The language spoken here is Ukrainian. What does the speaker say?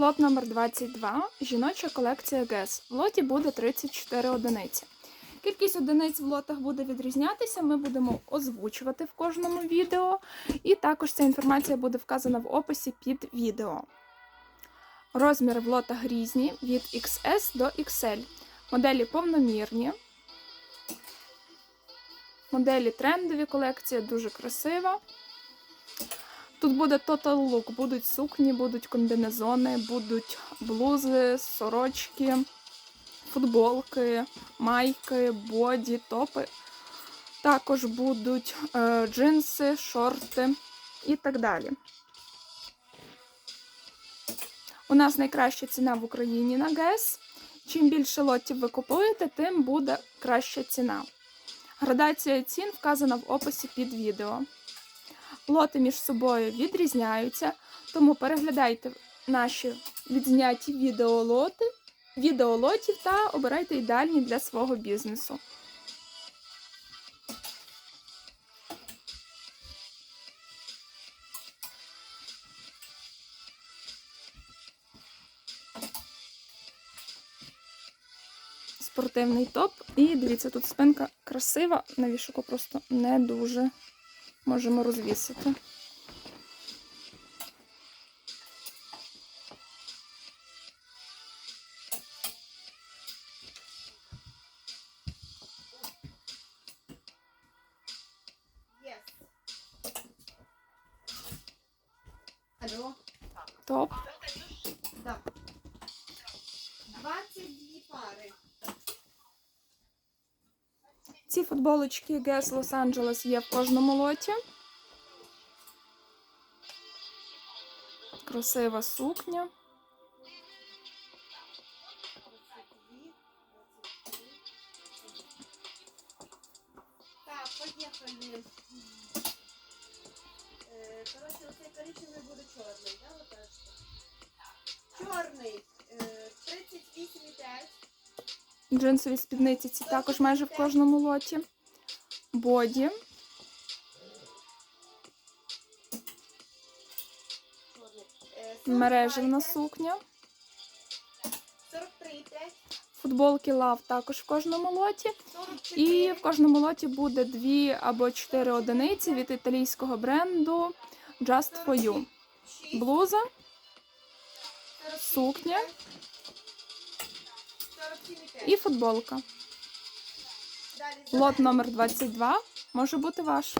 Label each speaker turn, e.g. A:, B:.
A: Лот номер 22 жіноча колекція ГЕС. В лоті буде 34 одиниці. Кількість одиниць в лотах буде відрізнятися, ми будемо озвучувати в кожному відео, і також ця інформація буде вказана в описі під відео. Розміри в лотах різні від XS до XL. Моделі повномірні. Моделі трендові, колекція дуже красива. Тут буде Total Look, будуть сукні, будуть комбінезони, будуть блузи, сорочки, футболки, майки, боді, топи. Також будуть е, джинси, шорти і так далі. У нас найкраща ціна в Україні на ГЕС. Чим більше лотів ви купуєте, тим буде краща ціна. Градація цін вказана в описі під відео. Лоти між собою відрізняються, тому переглядайте наші відзняті відеолоти, відеолотів та обирайте ідеальні для свого бізнесу. Спортивний топ. І дивіться, тут спинка красива, на вішуку просто не дуже можемо розвісити. Топ. Ці футболочки Guess Los-Angeles є в кожному лоті. Красива сукня.
B: 22, 23. Так, поїхали. Е, Коротше, оцей коричневий буде чорний, да? Чорний.
A: Джинсові спідниці ці також майже в кожному лоті. Боді. Мережевна сукня. Футболки Love також в кожному лоті. І в кожному лоті буде дві або чотири одиниці від італійського бренду Just for You. Блуза, сукня
B: 47,5.
A: І футболка. Лот номер 22 може бути ваш.